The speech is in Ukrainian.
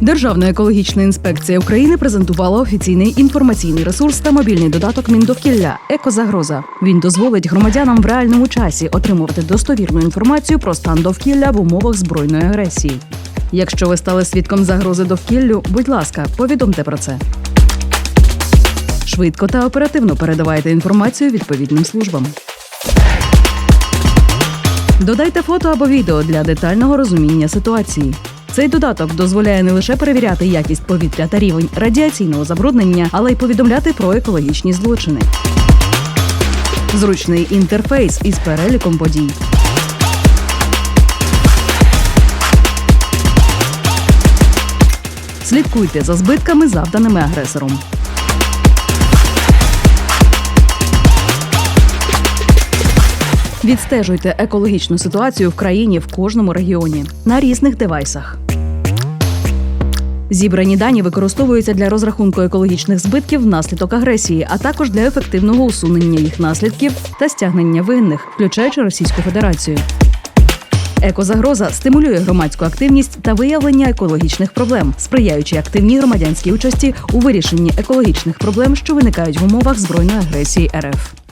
Державна екологічна інспекція України презентувала офіційний інформаційний ресурс та мобільний додаток Міндовкілля Екозагроза. Він дозволить громадянам в реальному часі отримувати достовірну інформацію про стан довкілля в умовах збройної агресії. Якщо ви стали свідком загрози довкіллю, будь ласка, повідомте про це. Швидко та оперативно передавайте інформацію відповідним службам. Додайте фото або відео для детального розуміння ситуації. Цей додаток дозволяє не лише перевіряти якість повітря та рівень радіаційного забруднення, але й повідомляти про екологічні злочини. Зручний інтерфейс із переліком подій. Слідкуйте за збитками, завданими агресором. Відстежуйте екологічну ситуацію в країні в кожному регіоні на різних девайсах. Зібрані дані використовуються для розрахунку екологічних збитків внаслідок агресії, а також для ефективного усунення їх наслідків та стягнення винних, включаючи Російську Федерацію. Екозагроза стимулює громадську активність та виявлення екологічних проблем, сприяючи активній громадянській участі у вирішенні екологічних проблем, що виникають в умовах збройної агресії РФ.